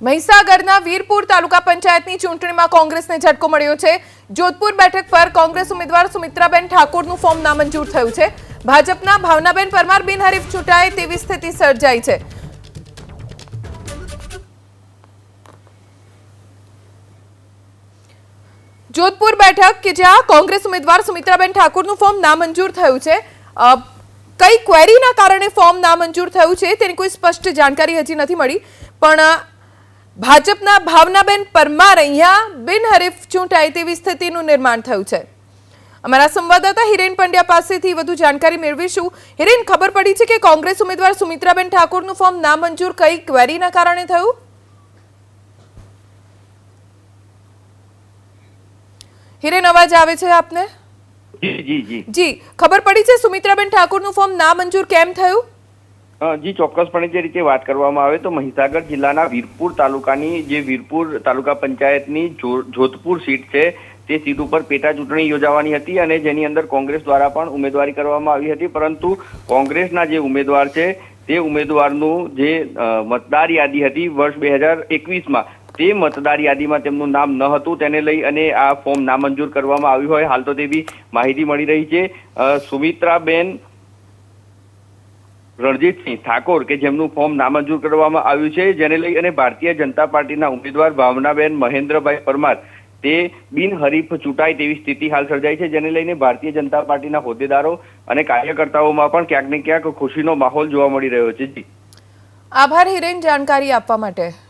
મહીસાગરના વીરપુર તાલુકા પંચાયતની ચૂંટણીમાં કોંગ્રેસને ઝટકો મળ્યો છે. જોધપુર બેઠક પર કોંગ્રેસ ઉમેદવાર સુમિત્રાબેન ઠાકોરનું ફોર્મ નામંજૂર થયું છે. ભાજપના ભાવનાબેન પરમાર બિનહરીફ ચૂંટાય તેવી સ્થિતિ સર્જાઈ છે. જોધપુર બેઠક કે જ્યાં કોંગ્રેસ ઉમેદવાર સુમિત્રાબેન ઠાકોરનું ફોર્મ નામંજૂર થયું છે. કઈ ક્વેરીના કારણે ફોર્મ નામંજૂર થયું છે તેની કોઈ સ્પષ્ટ જાણકારી હજી નથી મળી. પણ ભાજપના ભાવનાબેન પરમાર અહીંયા બિનહરીફ ચૂંટાય તેવી સ્થિતિનું નિર્માણ થયું છે. અમારા સંવાદદાતા હિરેન પંડ્યા પાસેથી વધુ જાણકારી મેળવીશું. હિરેન ખબર પડી છે કે કોંગ્રેસ ઉમેદવાર સુમિત્રાબેન ઠાકોરનું ફોર્મ નામંજૂર કઈ ક્વેરીના કારણે થયું? હિરેન અવાજ આવે છે આપને? જી જી જી. જી ખબર પડી છે સુમિત્રાબેન ઠાકોરનું ફોર્મ નામંજૂર કેમ થયું? જી, ચોક્કસપણે જે રીતે વાત કરવામાં આવે તો મહીસાગર જિલ્લાના વીરપુર તાલુકાની જે વીરપુર તાલુકા પંચાયતની જોધપુર સીટ છે, તે સીટ ઉપર પેટા ચૂંટણી યોજાવાની હતી અને જેની અંદર કોંગ્રેસ દ્વારા પણ ઉમેદવારી કરવામાં આવી હતી. પરંતુ કોંગ્રેસના જે ઉમેદવાર છે, તે ઉમેદવારનું જે મતદાર યાદી હતી વર્ષ બે હજાર એકવીસમાં, તે મતદાર યાદીમાં તેમનું નામ ન હતું. તેને લઈ અને આ ફોર્મ નામંજૂર કરવામાં આવ્યું હોય. હાલ તો તેવી માહિતી મળી રહી છે. સુમિત્રાબેન રણજીતસિંહ ઠાકોર કે જેમનું ફોર્મ નામંજૂર કરવામાં આવ્યું છે, જેને લઈ ભારતીય જનતા પાર્ટીના ઉમેદવાર ભાવનાબેન મહેન્દ્રભાઈ પરમાર, તે બિનહરીફ ચૂંટાય તેવી સ્થિતિ હાલ સર્જાઈ છે, જેને લઈને ભારતીય જનતા પાર્ટીના હોદ્દેદારો અને કાર્યકર્તાઓમાં પણ ક્યાંક ને ક્યાંક ખુશીનો માહોલ જોવા મળી રહ્યો છે. જી. આભાર હિરેન, જાણકારી આપવા માટે.